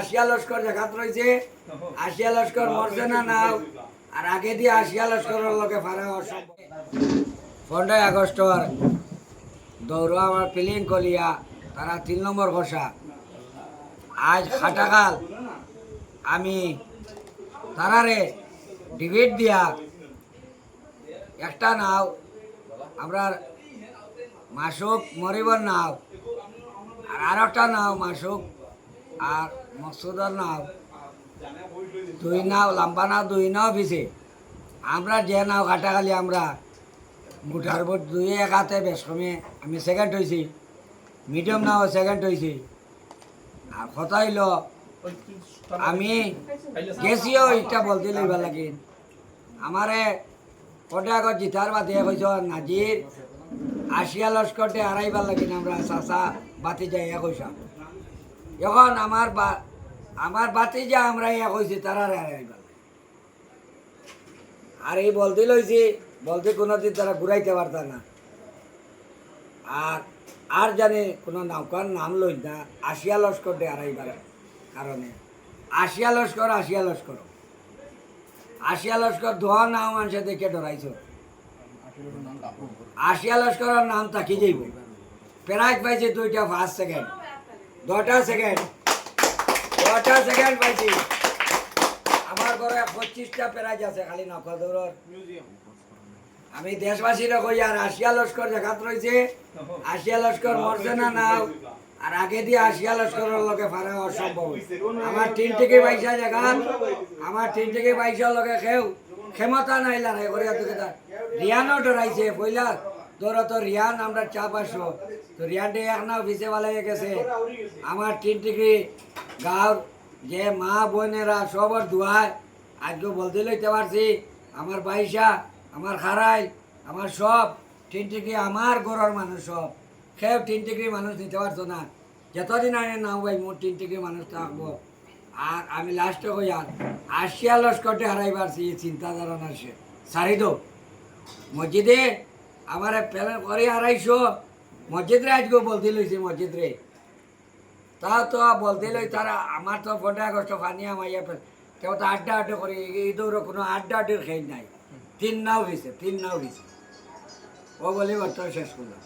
আসিয়া লস্কর জায়গাত রয়েছে আসিয়া লস্কর মরছে না নাও? আর আগে দিয়ে আসিয়া লস্করের লোকে ফারা অসম্ভব পনেরোই আগস্টর দৌড় আমার ফিলিং কলিয়া, তারা তিন নম্বর বসা আজ খাটাকাল আমি তারারে ডিবেট দিয়া একটা নাও। আমরা মাসুক মরিবর নাও। আর আর একটা নাও মাসুক। আর মকসুদর নাও। দুই নাও, লম্বা নাও, দুই নাও পিছে। আমরা যে নাও কাটাকালি আমরা মুঠার বোট দুই এক হাতে বেশ আমি সেকেন্ড হয়েছি মিডিয়াম নাও সেকেন্ড হয়েছি আর কথা হইল, আমি গেছিও এটা বলতে লইবা লাগে। আমারে কটে আগত জিতার বাদে কইছ নাজির আসিয়া লস্করটে হারাইবার লাগিন আমরা চাচা বাতি যাই এক কইস এখন আমার বা, আমার বাতি যা আমরা এক হয়েছি তারা আর এই বলতে লইছি, বলতে কোনোদিন তারা ঘুরাইতে পারত না। আর আর জানে কোনো নৌকার নাম লই না, আসিয়া লস্কর ডে হারাইবার কারণে, আসিয়া লস্কর আসিয়া লস্কর। আসিয়া লস্কর ধোয়া নাম মানুষে দেখে ডরাইছ। আসিয়া লস্করের নাম তাকি যাইব। প্রাইজ পাইছে দুইটা ফার্স্ট সেকেন্ড দটা সেকেন্ড দটা সেকেন্ড পাইছি। আমার ঘরে পঁচিশটা প্রাইজ আছে খালি নৌকা দৌড়র আমি দেশবাসীরা কই আর আসিয়া লস্কর জায়গাত রয়েছে আসিয়া লস্কর মরছে না নাও? আর আগে দিয়ে আসিয়া লস্করের লগে ফারা অসম্ভব আমার তিন থেকে বাইশা জায়গাত আমার তিন থেকে বাইশার লগে খেউ ক্ষমতা নাই লড়াই করে তোকে তার রিয়ানও ডরাইছে পয়লা তোরা তো রিয়ান, আমরা চাপ আসো তো রিয়ানটে এক নাও ভিসে হয়ে গেছে। আমার তিন থেকে গাঁর যে মা বোনেরা সবার দুয়ায় আজকে বলতে লইতে পারছি, আমার বাইশা, আমার খারাই, আমার সব, তিন থেকে আমার গড়ের মানুষ সব। খেয়ে তিন থেকে মানুষ নিতে পারতো না। যতদিন আমি নাও ভাই, মোট তিন থেকে মানুষ থাকব। আর আমি লাস্টে কই আর আসিয়া লস্করটে হারাই পারছি এই চিন্তাধারা না সে। সারি দো মসজিদে আমার প্যালেন করে হারাইছো। মসজিদ রে আজকে বলতে লইছে, মসজিদ রে। তা তো বলতে লই, তারা আমার তো পনেরো আগস্ট ফানি আমাইয়া কেউ তো আড্ডা আড্ডা করে, এই দৌড় কোনো আড্ডা আড্ডির খেয়ে নাই। তিন নাও হয়েছে তিন নাও হয়েছে ও বলে বর্তমান শেষ করলাম